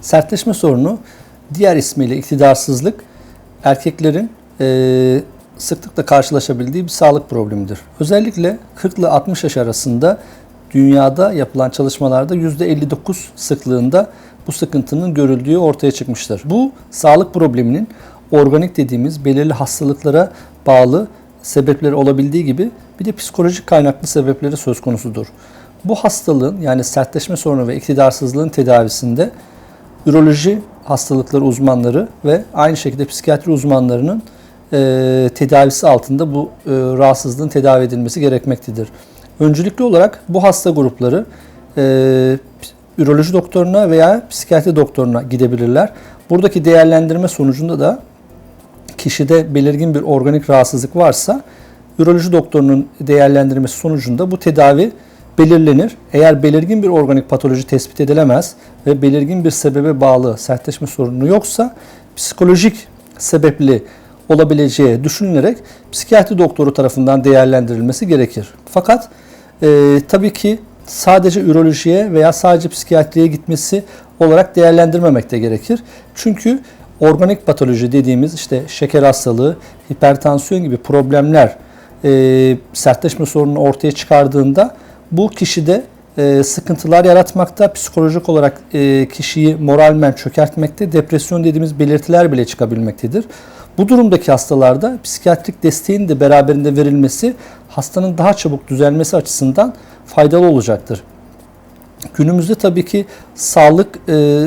Sertleşme sorunu diğer ismiyle iktidarsızlık erkeklerin eee, sıklıkla karşılaşabildiği bir sağlık problemidir. Özellikle 40 ile 60 yaş arasında dünyada yapılan çalışmalarda %59 sıklığında bu sıkıntının görüldüğü ortaya çıkmıştır. Bu sağlık probleminin organik dediğimiz belirli hastalıklara bağlı sebepleri olabildiği gibi bir de psikolojik kaynaklı sebepleri söz konusudur. Bu hastalığın yani sertleşme sorunu ve iktidarsızlığın tedavisinde üroloji hastalıkları uzmanları ve aynı şekilde psikiyatri uzmanlarının e, tedavisi altında bu e, rahatsızlığın tedavi edilmesi gerekmektedir. Öncelikli olarak bu hasta grupları e, üroloji doktoruna veya psikiyatri doktoruna gidebilirler. Buradaki değerlendirme sonucunda da kişide belirgin bir organik rahatsızlık varsa üroloji doktorunun değerlendirmesi sonucunda bu tedavi belirlenir. Eğer belirgin bir organik patoloji tespit edilemez ve belirgin bir sebebe bağlı sertleşme sorunu yoksa psikolojik sebepli olabileceği düşünülerek psikiyatri doktoru tarafından değerlendirilmesi gerekir. Fakat e, tabii ki sadece ürolojiye veya sadece psikiyatriye gitmesi olarak değerlendirmemek de gerekir. Çünkü organik patoloji dediğimiz işte şeker hastalığı, hipertansiyon gibi problemler e, sertleşme sorununu ortaya çıkardığında bu kişide e, sıkıntılar yaratmakta, psikolojik olarak e, kişiyi moralmen çökertmekte, depresyon dediğimiz belirtiler bile çıkabilmektedir. Bu durumdaki hastalarda psikiyatrik desteğin de beraberinde verilmesi hastanın daha çabuk düzelmesi açısından faydalı olacaktır. Günümüzde tabii ki sağlık e,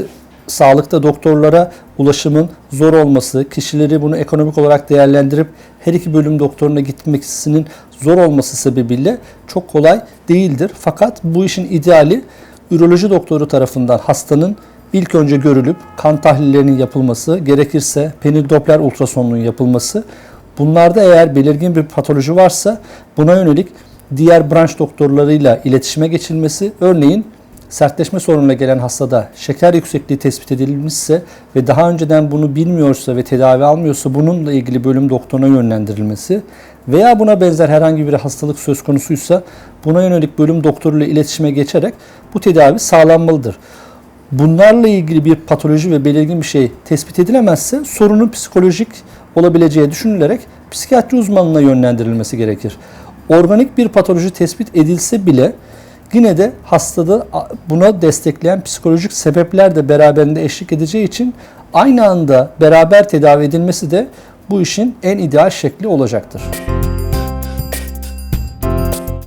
sağlıkta doktorlara ulaşımın zor olması, kişileri bunu ekonomik olarak değerlendirip her iki bölüm doktoruna gitmesinin zor olması sebebiyle çok kolay değildir. Fakat bu işin ideali üroloji doktoru tarafından hastanın ilk önce görülüp kan tahlillerinin yapılması, gerekirse penil doppler ultrasonunun yapılması. Bunlarda eğer belirgin bir patoloji varsa buna yönelik diğer branş doktorlarıyla iletişime geçilmesi, örneğin sertleşme sorununa gelen hastada şeker yüksekliği tespit edilmişse ve daha önceden bunu bilmiyorsa ve tedavi almıyorsa bununla ilgili bölüm doktoruna yönlendirilmesi veya buna benzer herhangi bir hastalık söz konusuysa buna yönelik bölüm doktoruyla iletişime geçerek bu tedavi sağlanmalıdır. Bunlarla ilgili bir patoloji ve belirgin bir şey tespit edilemezse sorunun psikolojik olabileceği düşünülerek psikiyatri uzmanına yönlendirilmesi gerekir. Organik bir patoloji tespit edilse bile yine de hastada buna destekleyen psikolojik sebepler de beraberinde eşlik edeceği için aynı anda beraber tedavi edilmesi de bu işin en ideal şekli olacaktır.